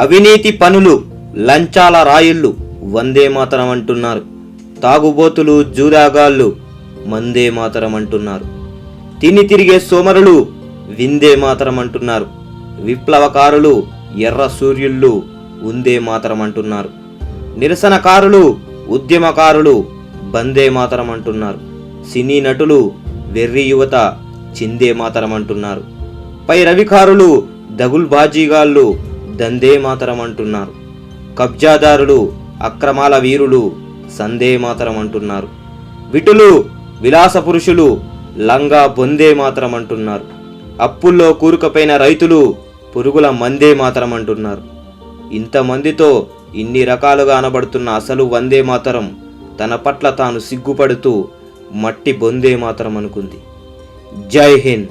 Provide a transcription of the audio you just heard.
అవినీతి పనులు లంచాల రాయుళ్ళు వందే మాతరం అంటున్నారు తాగుబోతులు జూదాగాళ్ళు మందే మాతరం అంటున్నారు తిని తిరిగే సోమరులు విందే మాతరం అంటున్నారు విప్లవకారులు ఎర్ర సూర్యుళ్ళు ఉందే మాతరం అంటున్నారు నిరసనకారులు ఉద్యమకారులు బందే మాతరం అంటున్నారు సినీ నటులు వెర్రి యువత చిందే మాతరం అంటున్నారు పై రవికారులు దగుల్ బాజీగాళ్ళు దందే మాతరం అంటున్నారు కబ్జాదారులు అక్రమాల వీరులు సందే మాతరం అంటున్నారు విటులు విలాస పురుషులు లంగా బొందే మాతరం అంటున్నారు అప్పుల్లో కూరుకుపోయిన రైతులు పురుగుల మందే మాతరం అంటున్నారు ఇంతమందితో ఇన్ని రకాలుగా అనబడుతున్న అసలు వందే మాతరం తన పట్ల తాను సిగ్గుపడుతూ మట్టి బొందే మాతరం అనుకుంది జై హింద్!